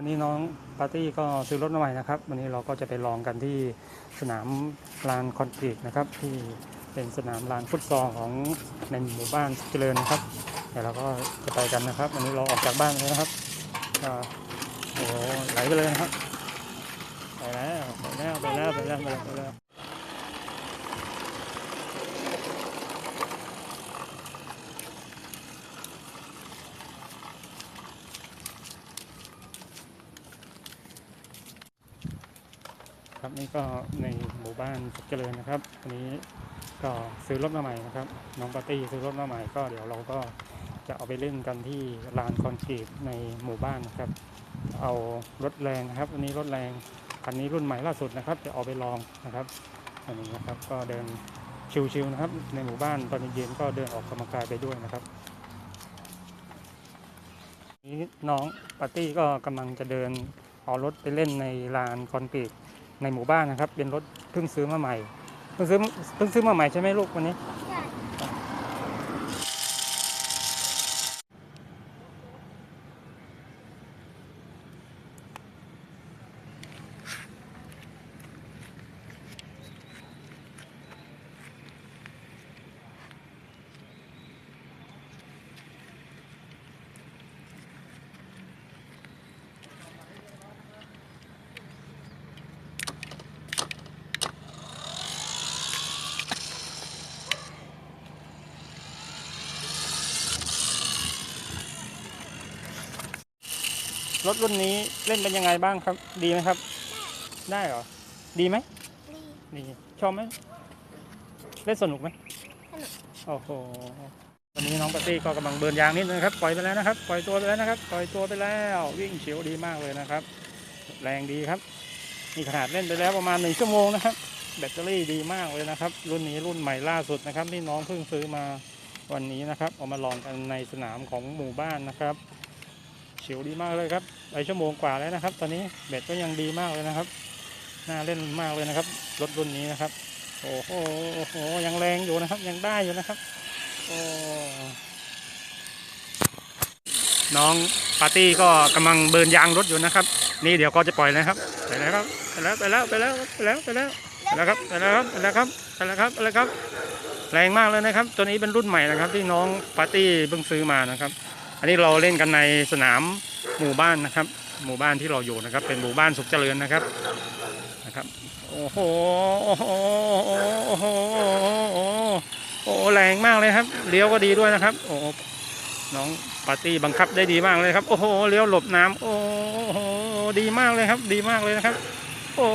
วันนี้น้องปาร์ตี้ก็ซื้อรถมาใหม่นะครับ วันนี้เราก็จะไปลองกันที่สนามลานคอนกรีตนะครับ ที่เป็นสนามลานฟุตซอลของในหมู่บ้านเจริญนะครับ เดี๋ยวเราก็จะไปกันนะครับ วันนี้เราออกจากบ้านแล้วนะครับโอ้โหไหลไปเลยนะครับไปแล้วไปแล้วไปแล้วไปแล้วไปแล้วไปแล้ว ครับนี่ก็ในหมู่บ้านสุขเจริญนะครับอันนี้ก็ซื้อรถมาใหม่นะครับ น้องปาร์ตี้ซื้อรถมาใหม่ก็เดี๋ยวเราก็จะเอาไปเล่นกันที่ลานคอนกรีตในหมู่บ้านนะครับ เอารถแรงนะครับอันนี้รถแรงคันนี้รุ่นใหม่ล่าสุดนะครับ จะเอาไปลองนะครับอันนี้นะครับก็เดินชิวๆนะครับ ในหมู่บ้านตอนเย็นก็เดินออกกำลังกายไปด้วยนะครับนี้น้องปาร์ตี้ก็กำลังจะเดินเอารถไปเล่นในลานคอนกรีต ในหมู่บ้านนะครับ เป็นรถเพิ่งซื้อมาใหม่ เพิ่งซื้อเพิ่งซื้อมาใหม่ใช่ไหมลูกวันนี้ รถรุ่นนี้เล่นเป็นยังไงบ้างครับ ดีไหมครับ ได้เหรอ ดีไหมรีดีชอบไหมเล่นสนุกไหมสนุกโอ้โหวันนี้น้องปาร์ตี้ก็กำลังเบิร์นยางนิดนึงครับปล่อยไปแล้วนะครับ ปล่อยตัวไปแล้วนะครับ ปล่อยตัวไปแล้ววิ่งเฉียวดีมากเลยนะครับ แรงดีครับนี่ขนาดเล่นไปแล้วประมาณหนึ่งชั่วโมงนะครับ แบตเตอรี่ดีมากเลยนะครับ รุ่นนี้รุ่นใหม่ล่าสุดนะครับที่น้องเพิ่งซื้อมาวันนี้นะครับเอามาลองกันในสนามของหมู่บ้านนะครับเฉียวดีมากเลยครับไปชั่วโมงกว่าแล้วนะครับ ตอนนี้แบตก็ยังดีมากเลยนะครับ น่าเล่นมากเลยนะครับ รถรุ่นนี้นะครับ โอ้โหโอ้โห ยังแรงอยู่นะครับ ยังได้อยู่นะครับ โอ้น้องปาร์ตี้ก็กำลังเบิร์นยางรถอยู่นะครับ นี่เดี๋ยวก็จะปล่อยแล้วครับ ไปแล้วครับ ไปแล้ว ไปแล้ว ไปแล้ว ไปแล้ว ไปแล้วไปแล้วครับ ไปแล้วครับ ไปแล้วครับ ไปแล้วครับ ไปแล้วครับ แรงมากเลยนะครับ ตัวนี้เป็นรุ่นใหม่นะครับ ที่น้องปาร์ตี้เพิ่งซื้อมานะครับ อันนี้เราเล่นกันในสนามหมู่บ้านนะครับ หมู่บ้านที่เราอยู่นะครับ เป็นหมู่บ้านสุขเจริญนะครับนะครับโอ้โหโอ้โหโอ้โหโอ้โหแรงมากเลยครับเลี้ยวก็ดีด้วยนะครับ โอ้หน้องปาร์ตี้บังคับได้ดีมากเลยครับ โอ้โหเลี้ยวหลบน้ำโอ้โหดีมากเลยครับ ดีมากเลยนะครับ โอ้